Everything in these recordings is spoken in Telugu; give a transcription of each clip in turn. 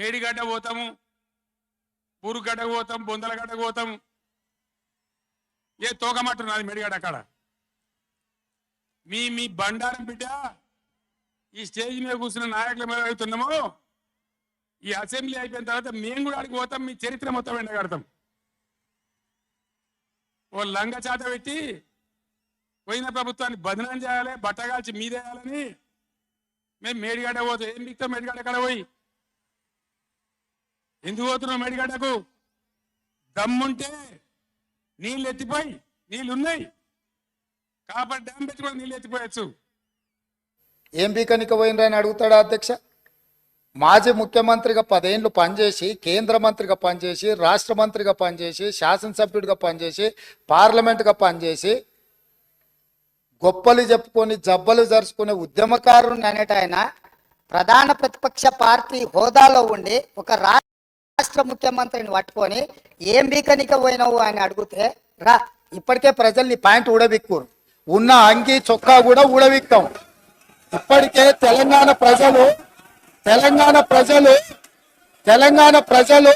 మేడిగడ్డ పోతాము పూరుగడ్డ పోతాం బొందలగడ్డ పోతాం. ఏ తోకమట్టు నాది మేడిగడ్డ అక్కడ మీ మీ బండారం బిడ్డ ఈ స్టేజ్ మీద కూర్చున్న నాయకులు మీద అవుతున్నామో ఈ అసెంబ్లీ అయిపోయిన తర్వాత మేము కూడా అడిగి పోతాం మీ చరిత్ర మొత్తం ఎండగడతాం ఓ లంగ చాట పెట్టి పోయిన ప్రభుత్వాన్ని బదనం చేయాలి బట్టగాల్చి మీదేయాలని. మేము మేడిగడ్డ పోతాం ఏం మిగతా మేడిగడ్డ కాడ పోయి? ఎందుకు పోతున్నాం మేడిగడ్డకు దమ్ముంటే నీళ్ళు ఎత్తిపోయి నీళ్ళు ఉన్నాయి కాబట్టి డ్యామ్ పెట్టి నీళ్ళు ఎత్తిపోయచ్చు ఏం బీకనిక పోయినరని అడుగుతాడా అధ్యక్ష? మాజీ ముఖ్యమంత్రిగా పదేళ్ళు పనిచేసి కేంద్ర మంత్రిగా పనిచేసి రాష్ట్ర మంత్రిగా పనిచేసి శాసనసభ్యుడిగా పనిచేసి పార్లమెంటుగా పనిచేసి గొప్పలు చెప్పుకొని జబ్బలు జరుచుకునే ఉద్యమకారుని అనేట ఆయన. ప్రధాన ప్రతిపక్ష పార్టీ హోదాలో ఉండి ఒక రా రాష్ట్ర ముఖ్యమంత్రిని పట్టుకొని ఏం బీకనిక పోయినావు అని అడిగితే రా ఇప్పటికే ప్రజల్ని పాయింట్ ఊడబిక్కురు. ఉన్న అంగి చొక్కా కూడా ఊడబిక్తాం ఇప్పటికే తెలంగాణ ప్రజలు తెలంగాణ ప్రజలు తెలంగాణ ప్రజలు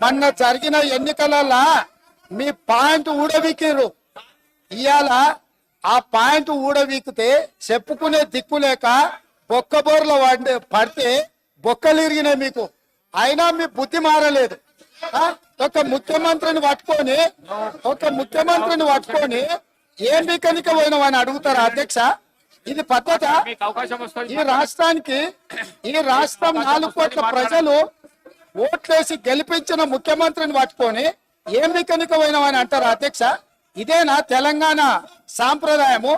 మొన్న జరిగిన ఎన్నికలలో మీ పాయింట్ ఊడబిక్కిరు ఇవాళ ఆ పాయింట్ ఊడబీకితే చెప్పుకునే దిక్కు లేక బొక్కబోర్ల వాడి పడితే బొక్కలు ఇరిగినాయి మీకు. అయినా మీ బుద్ధి మారలేదు? ఒక ముఖ్యమంత్రిని పట్టుకొని ఒక ముఖ్యమంత్రిని పట్టుకొని ఏం మీకనిక పోయినావని అడుగుతారా అధ్యక్ష? ఇది పద్ధత? ఈ రాష్ట్రానికి ఈ రాష్ట్రం నాలుగు కోట్ల ప్రజలు ఓట్లేసి గెలిపించిన ముఖ్యమంత్రిని పట్టుకొని ఏం మీకనిక పోయినావని అంటారా అధ్యక్ష? ఇదేనా తెలంగాణ సాంప్రదాయము?